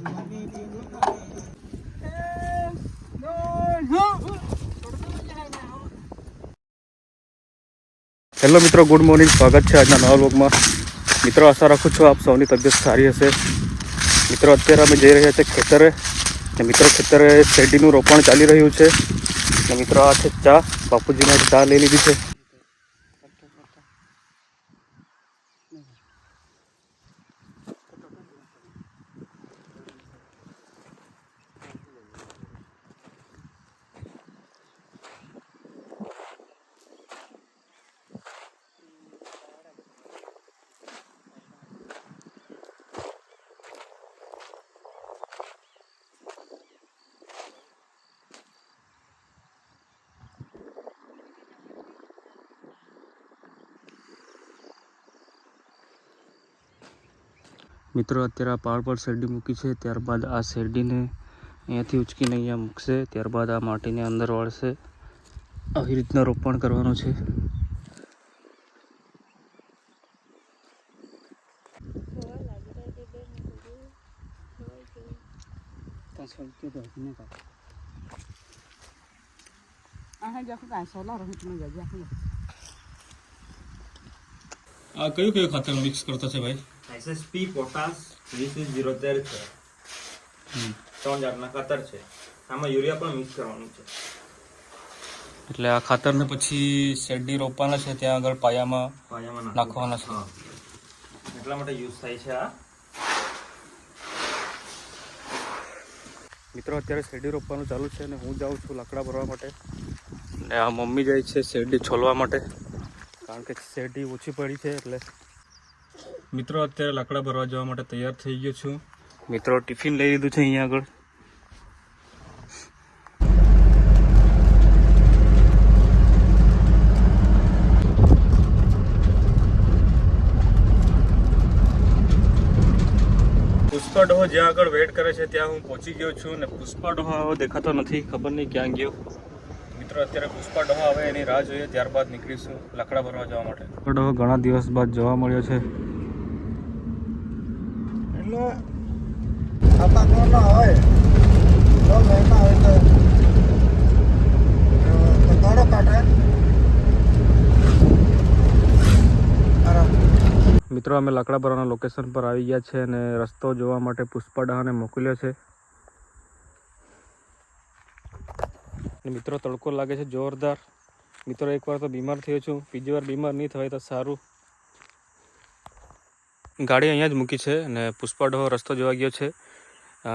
Hello મિત્રો, good morning. સ્વાગત છે આજના નવા વ્લોગમાં. મિત્રો, આશા રાખું છું આપ સૌની તબિયત સારી હશે. મિત્રો, અત્યારે અમે જઈ રહ્યા છે ખેતરે અને મિત્રો, ખેતરે શેરડીનું રોપણ ચાલી રહ્યું છે. અને મિત્રો, આ છે ચા. બાપુજીને ચા લઈ લીધી છે. મિત્રો, અત્યારે આ પાળ પર શેરડી મૂકી છે. ત્યારબાદ આ શેરડીને અહીંયાથી ઉચકીને અહીંયા મૂકશે. ત્યારબાદ આ માટીને અંદર વાળશે. આવી રીતના રોપણ કરવાનું છે. આ કયું કયું ખાતર મિક્સ કરતો છે ભાઈ? એસએસપી પોટાશ વીસ જીરો તેર છે ત્રણ જાતના ખાતર છે આમાં યુરિયા પણ મિક્સ કરવાનું છે એટલે આ ખાતરને પછી શેરડી રોપવાના છે ત્યાં આગળ પાયામાં પાયામાં નાખવાના છે. એટલા માટે યુઝ થાય છે આ. મિત્રો અત્યારે શેરડી રોપવાનું ચાલુ છે અને હું જાઉં છું લાકડા ભરવા માટે. અને આ મમ્મી જાય છે શેરડી છોલવા માટે. કારણ કે શેરડી ઓછી પડી છે એટલે મિત્રો અત્યારે લાકડા ભરવા જવા માટે તૈયાર થઈ ગયો છું. મિત્રો ટિફિન લઈ લીધું છે અહીંયા આગળ. પુષ્પા ડોહો જ્યાં આગળ વેટ કરે છે ત્યાં હું પહોંચી ગયો છું અને પુષ્પા ડોહો હવે દેખાતો નથી ખબર નહીં ક્યાં ગયો. મિત્રો અત્યારે પુષ્પા ડોહો આવે એની રાહ જોઈએ ત્યારબાદ નીકળીશું લાકડા ભરવા જવા માટે. પુષ્પા ઘણા દિવસ બાદ જોવા મળ્યો છે. મિત્રો, અમે લાકડાપરાના લોકેશન પર આવી ગયા છે અને રસ્તો જોવા માટે પુષ્પાડાને મોકલ્યો છે. મિત્રો, તડકો લાગે છે, જોરદાર. મિત્રો, એકવાર તો બીમાર થયો છું. બીજી વાર બીમાર નહીં થવાય તો સારું. ગાડી અહીંયા જ મૂકી છે અને પુષ્પાડો રસ્તો જોવા ગયો છે.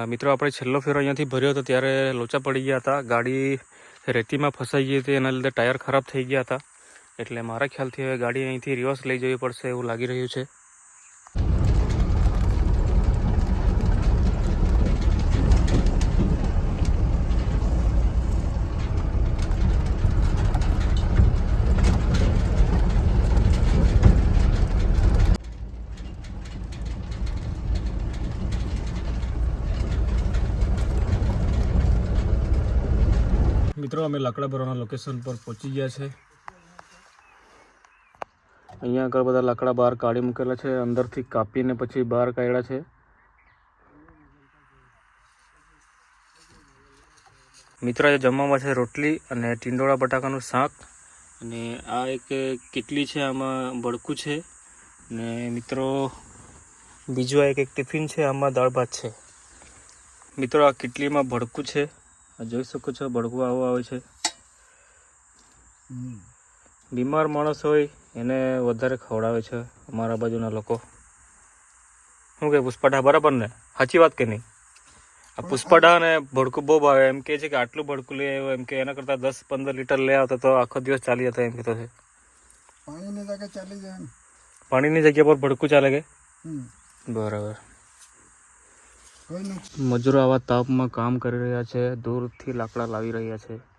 મિત્રો, આપણે છેલ્લો ફેરો અહીંયાથી ભર્યો હતો ત્યારે લોચા પડી ગયા હતા. ગાડી રેતીમાં ફસાઈ ગઈ હતી, એના લીધે ટાયર ખરાબ થઈ ગયા હતા. એટલે મારા ખ્યાલથી હવે ગાડી અહીંથી રિવર્સ લઈ જવી પડશે એવું લાગી રહ્યું છે. મિત્રો, અમે લાકડા ભરવાના લોકેશન પર પહોંચી ગયા છે. અહીંયા આગળ બધા લાકડા બહાર કાઢી મૂકેલા છે, અંદરથી કાપીને પછી બહાર કાઢ્યા છે. મિત્રો, આજે જમવામાં છે રોટલી અને ટીંડોળા બટાકાનું શાક. અને આ એક કેટલી છે, આમાં બળકું છે. ને મિત્રો, બીજું આ એક ટિફિન છે, આમાં દાળ ભાત છે. મિત્રો, આ કેટલીમાં ભડકું છે. જોઈ શકો છો ભડકું આવું આવે છે. બીમાર માણસ હોય એને વધારે ખવડાવે છે અમારા બાજુના લોકો. શું કે પુષ્પાઢા બરાબર ને? સાચી વાત કે નહીં? આ પુષ્પાઢા ને ભડકું બહુ ભાવે. એમ કે છે કે આટલું ભડકું લઈ આવ્યો એમ કે એના કરતાં દસ પંદર લીટર લઈ આવતો તો આખો દિવસ ચાલી જતો એમ કહેતો છે. પાણીની જગ્યા પર ભડકું ચાલે કે? બરાબર. મજૂરો આવા તાપમાં કામ કરી રહ્યા છે. દૂરથી લાકડા લાવી રહ્યા છે.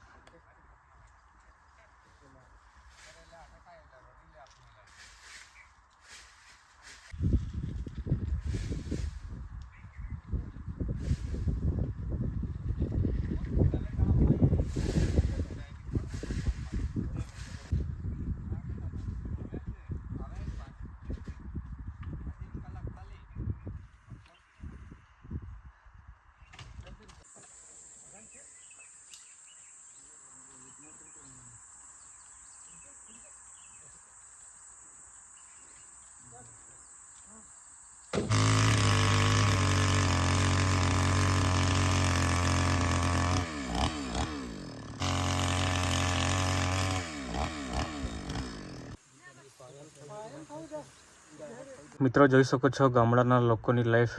મિત્રો, જોઈ શકો છો ગામડાના લોકોની લાઈફ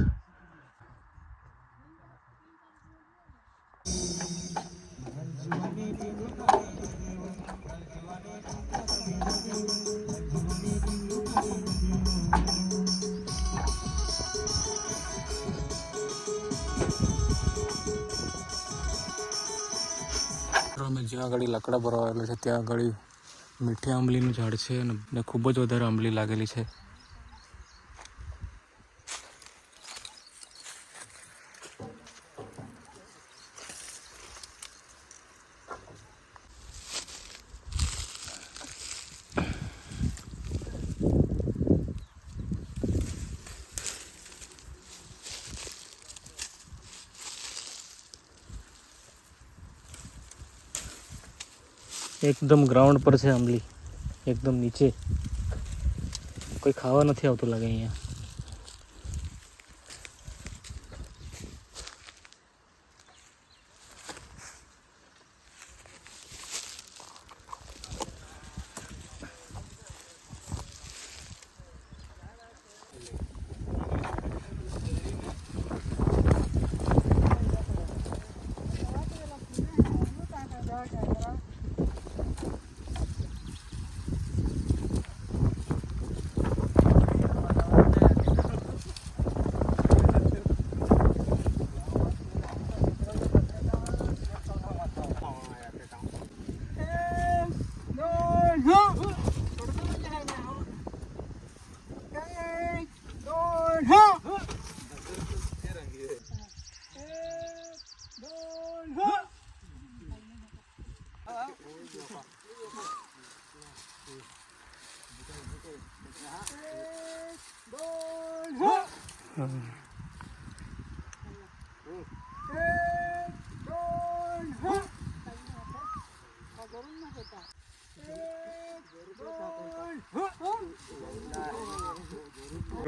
અમે જ્યાં આગળ લાકડા ભરવા આવેલા છે, ત્યાં આગળ મીઠી આંબલીનું ઝાડ છે અને ખૂબ જ વધારે આંબલી લાગેલી છે. એકદમ ગ્રાઉન્ડ પર છે આંબલી એકદમ નીચે. કોઈ ખાવા નથી આવતું લાગે અહીંયા.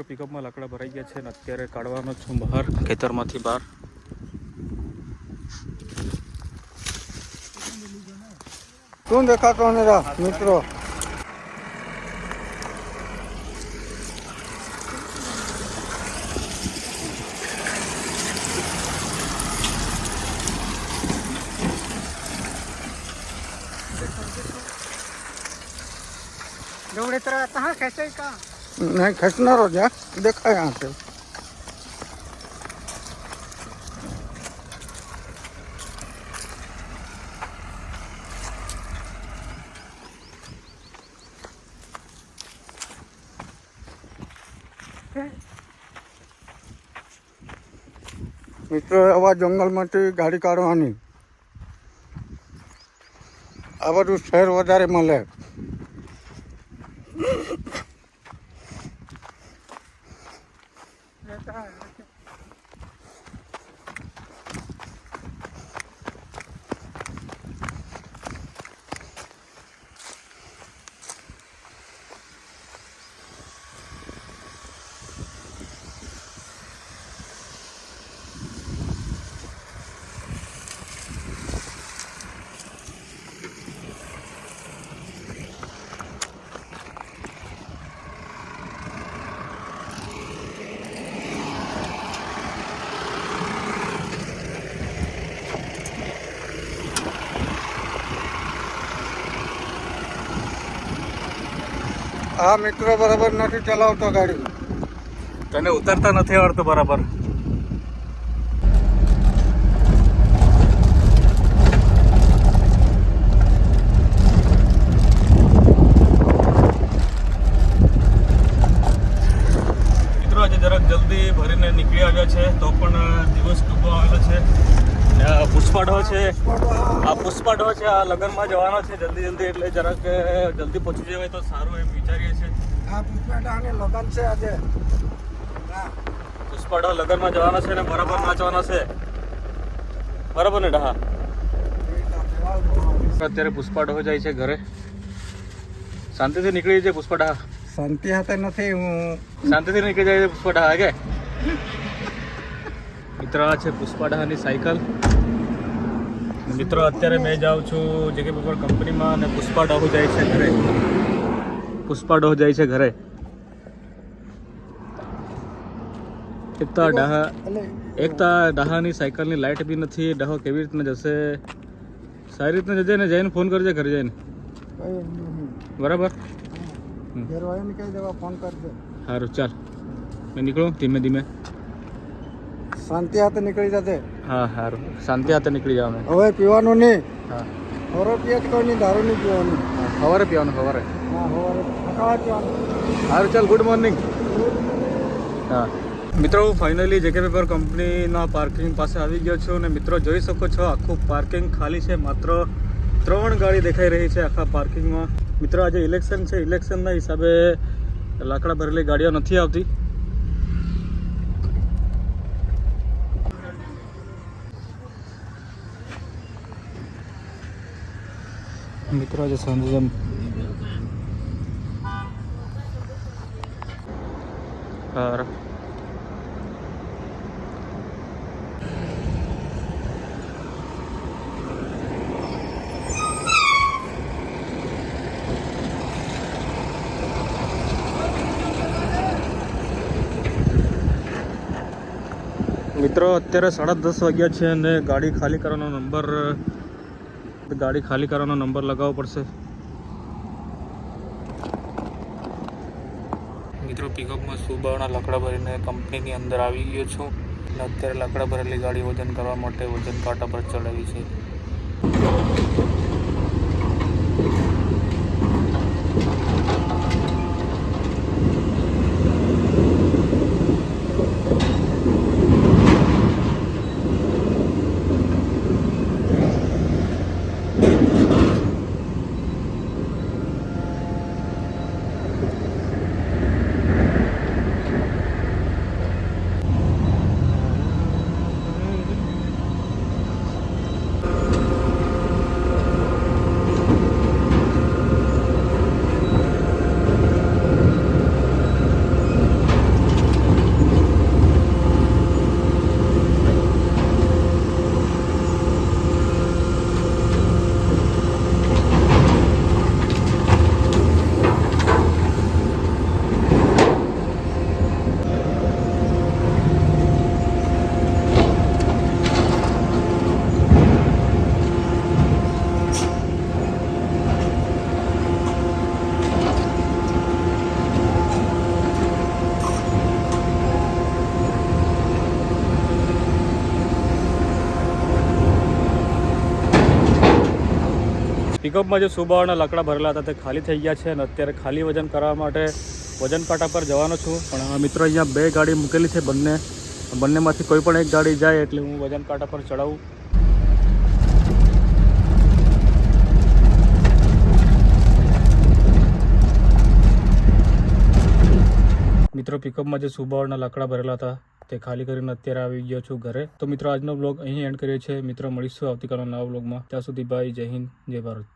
પિકઅપમાં લાકડા ભરાઈ ગયા છે અને અત્યારે કાઢવાનો છું બહાર, ખેતરમાંથી બહાર. શું દેખાતો ને નહીં ખેંચનારો જ દેખાય આ છે. મિત્રો, આવા જંગલમાંથી ગાડી કાઢવાની. આ બધું શહેર વધારે મળે. આ મિત્રો બરાબર નથી ચલાવતો ગાડી. તને ઉતરતા નથી આવડતું બરાબર મિત્રો આજે જરાક જલ્દી ભરીને નીકળી આવ્યા છે તો પણ દિવસ ટૂંકો આવેલો છે ને આ પુષ્પાઢો છે આ પુષ્પાઢો છે આ લગ્નમાં જવાનો છે જલ્દી જલ્દી એટલે જરાક જલ્દી પહોંચી જવાય તો સારું એમ વિચારીએ છીએ. આ પુષ્પાટાની લગન છે આજે. પુષ્પાડા લગ્નમાં જવાનો છે ને બરાબર નાચવાનો છે? બરાબર ને ડહા? અત્યારે પુષ્પાઢો જાય છે ઘરે. શાંતિથી નીકળી જાય પુષ્પાડા શાંતિ હાથે નથી હું. શાંતિથી નીકળી જાય પુષ્પાડા કે? મિત્ર છે પુષ્પાડાની સાયકલ. મિત્રો અત્યારે મેં જાઉં છું જેકે પેપર કંપનીમાં અને પુષ્પા ડહો જાય છે ઘરે. પુષ્પા પુષ્પાઢો જાય છે ઘરે. એક તો આ ડાહા એટલે એક તો આ ડાહાની સાયકલની લાઇટ બી નથી ડાહો કેવી રીતના જશે? સારી રીતના જજે ને જઈને ફોન કરજે ઘરે જઈને. બરાબર? ફોન કરજે. સારું ચાલ. મેં નીકળું ધીમે ધીમે. શાંતિ હાથે નીકળી જશે હા સારું શાંતિ હાથે નીકળી જાવ હવે પીવાનું નહીં. હા. ખોરો પીએ કોઈ નહીં દારૂ નહીં પીવાનું. સવારે પીવાનું સવારે હા સવારે પીવાનું. સારું ચાલ ગુડ મોર્નિંગ હા. મિત્રો હું ફાઇનલી જેકે પેપર કંપનીના પાર્કિંગ પાસે આવી ગયો છું અને મિત્રો જોઈ શકો છો આખું પાર્કિંગ ખાલી છે માત્ર ત્રણ ગાડી દેખાઈ રહી છે આખા પાર્કિંગમાં મિત્રો આજે ઇલેક્શન છે. ઇલેક્શનના હિસાબે લાકડા ભરેલી ગાડીઓ નથી આવતી. મિત્રો, આજે સાંજે જેમ મિત્રો, અત્યારે સાડા દસ વાગ્યા છે અને ગાડી ખાલી કરવાનો નંબર ગાડી ખાલી કરવાનો નંબર લગાવવો પડશે. મિત્રો, પિકઅપમાં સુબાવના લકડા ભરીને કંપનીની અંદર આવી ગયો છું. અને અત્યારે લકડા ભરેલી ગાડી વજન કરવા માટે વજન કાંટા પર ચડાવી છે. પિકઅપમાં જે સુબાવાના લાકડા ભરેલા હતા તે ખાલી થઈ ગયા છે અને અત્યારે ખાલી વજન કરવા માટે વજન કાંટા પર જવાનો છું. પણ મિત્રો અહીંયા બે ગાડી મૂકેલી છે. બંને, બંનેમાંથી કોઈ પણ એક ગાડી જાય એટલે હું વજન કાંટા પર ચડાવું. મિત્રો પિકઅપમાં જે સુબાવાના લાકડા ભરેલા હતા તે ખાલી કરીને અત્યારે આવી ગયો છું ઘરે. તો મિત્રો, આજનો બ્લોગ અહીં એન્ડ કરીએ છીએ. મિત્રો, મળીશું આવતીકાલના નવા બ્લોગમાં ત્યાં સુધી બાય જય હિન્દ, જય ભારત.